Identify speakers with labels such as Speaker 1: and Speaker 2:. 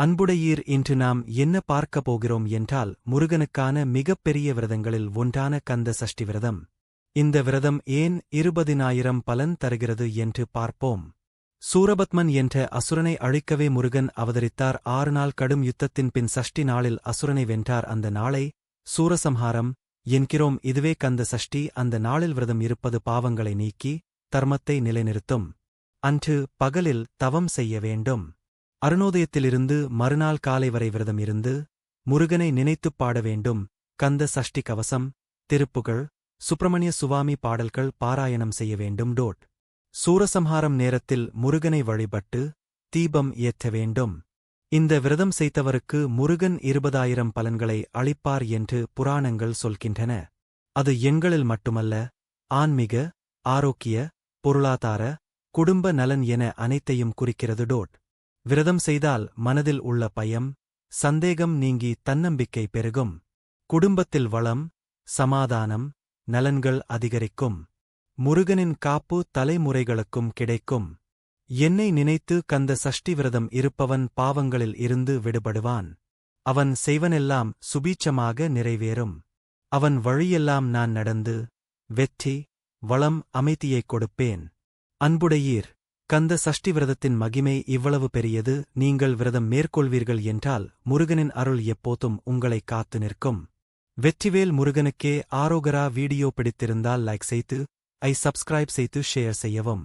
Speaker 1: அன்புடையீர் இன்று நாம் என்ன பார்க்கப் போகிறோம் என்றால் முருகனுக்கான மிகப்பெரிய விரதங்களில் ஒன்றான கந்த சஷ்டி விரதம். இந்த விரதம் ஏன் இருபதினாயிரம் பலன் தருகிறது என்று பார்ப்போம். சூரபத்மன் என்ற அசுரனை அழிக்கவே முருகன் அவதரித்தார். ஆறு நாள் கடும் யுத்தத்தின் பின் சஷ்டி நாளில் அசுரனை வென்றார். அந்த நாளை சூரசம்ஹாரம் என்கிறோம். இதுவே கந்த சஷ்டி. அந்த நாளில் விரதம் இருப்பது பாவங்களை நீக்கி தர்மத்தை நிலைநிறுத்தும். அன்று பகலில் தவம் செய்ய வேண்டும். அருணோதயத்திலிருந்து மறுநாள் காலை வரை விரதம் இருந்து முருகனை நினைத்துப் பாட வேண்டும். கந்த சஷ்டி கவசம் திருப்புகள் சுப்பிரமணிய சுவாமி பாடல்கள் பாராயணம் செய்ய வேண்டும். டோட். சூரசம்ஹாரம் நேரத்தில் முருகனை வழிபட்டு தீபம் ஏற்ற வேண்டும். இந்த விரதம் செய்தவருக்கு முருகன் இருபதாயிரம் பலன்களை அளிப்பார் என்று புராணங்கள் சொல்கின்றன. அது எண்களில் மட்டுமல்ல ஆன்மீக ஆரோக்கிய பொருளாதார குடும்ப நலன் என அனைத்தையும் குறிக்கிறது. டோட். விரதம் செய்தால் மனதில் உள்ள பயம் சந்தேகம் நீங்கி தன்னம்பிக்கை பெருகும். குடும்பத்தில் வளம் சமாதானம் நலன்கள் அதிகரிக்கும். முருகனின் காப்பு தலைமுறைகளுக்கும் கிடைக்கும். என்னை நினைத்து கந்த சஷ்டி விரதம் இருப்பவன் பாவங்களில் இருந்து விடுபடுவான். அவன் செய்வனெல்லாம் சுபீட்சமாக நிறைவேறும். அவன் வழியெல்லாம் நான் நடந்து வெற்றி வளம் அமைதியைக் கொடுப்பேன். அன்புடையீர் கந்த சஷ்டி விரதத்தின் மகிமை இவ்வளவு பெரியது நீங்கள் விரதம் மேற்கொள்வீர்கள் என்றால் முருகனின் அருள் எப்போதும் உங்களை காத்து நிற்கும். வெற்றிவேல் முருகனுக்கே ஆரோகரா வீடியோ பிடித்திருந்தால் லைக் செய்து ஐ சப்ஸ்கிரைப் செய்து ஷேர் செய்யவும்.